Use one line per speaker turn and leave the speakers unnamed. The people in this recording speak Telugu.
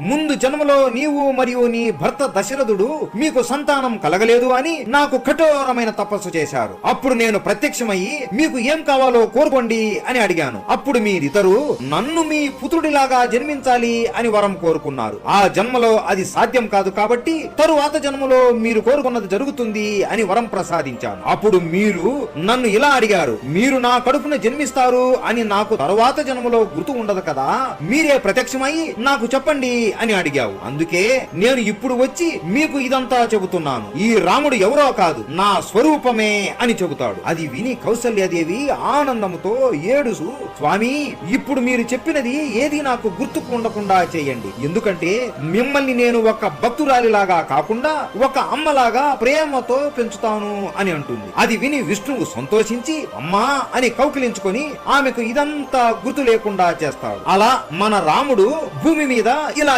ముందు జన్మలో నీవు మరియు నీ భర్త దశరథుడు మీకు సంతానం కలగలేదు అని నాకు కఠోరమైన తపస్సు చేశారు. అప్పుడు నేను ప్రత్యక్షమయ్యి మీకు ఏం కావాలో కోరుకోండి అని అడిగాను. అప్పుడు మీరిద్దరు నన్ను మీ పుత్రుడిలాగా జన్మించాలి అని వరం కోరుకున్నారు. ఆ జన్మలో అది సాధ్యం కాదు కాబట్టి తరువాత జన్మలో మీరు కోరుకున్నది జరుగుతుంది అని వరం ప్రసాదించాను. అప్పుడు మీరు నన్ను ఇలా అడిగారు మీరు నా కడుపున జన్మిస్తారు అని నాకు తరువాత జన్మలో గుర్తు ఉండదు కదా? మీరే ప్రత్యక్షమై నాకు చెప్పండి అని అడిగావు. అందుకే నేను ఇప్పుడు వచ్చి మీకు ఇదంతా చెబుతున్నాను. ఈ రాముడు ఎవరో కాదు నా స్వరూపమే అని చెబుతాడు. అది విని కౌసల్యాదేవి ఆనందముతో ఏడుసు స్వామి ఇప్పుడు మీరు చెప్పినది ఏది నాకు గుర్తుకు ఉండకుండా చేయండి. ఎందుకంటే మిమ్మల్ని నేను ఒక భక్తురాలిలాగా కాకుండా ఒక అమ్మలాగా ప్రేమతో పెంచుతాను అని అంటుంది. అది విని విష్ణువు సంతోషించి అమ్మా అని కౌకిలించుకొని ఆమెకు ఇదంతా గుర్తు లేకుండా చేస్తాడు. అలా మన రాముడు భూమి మీద ఇలా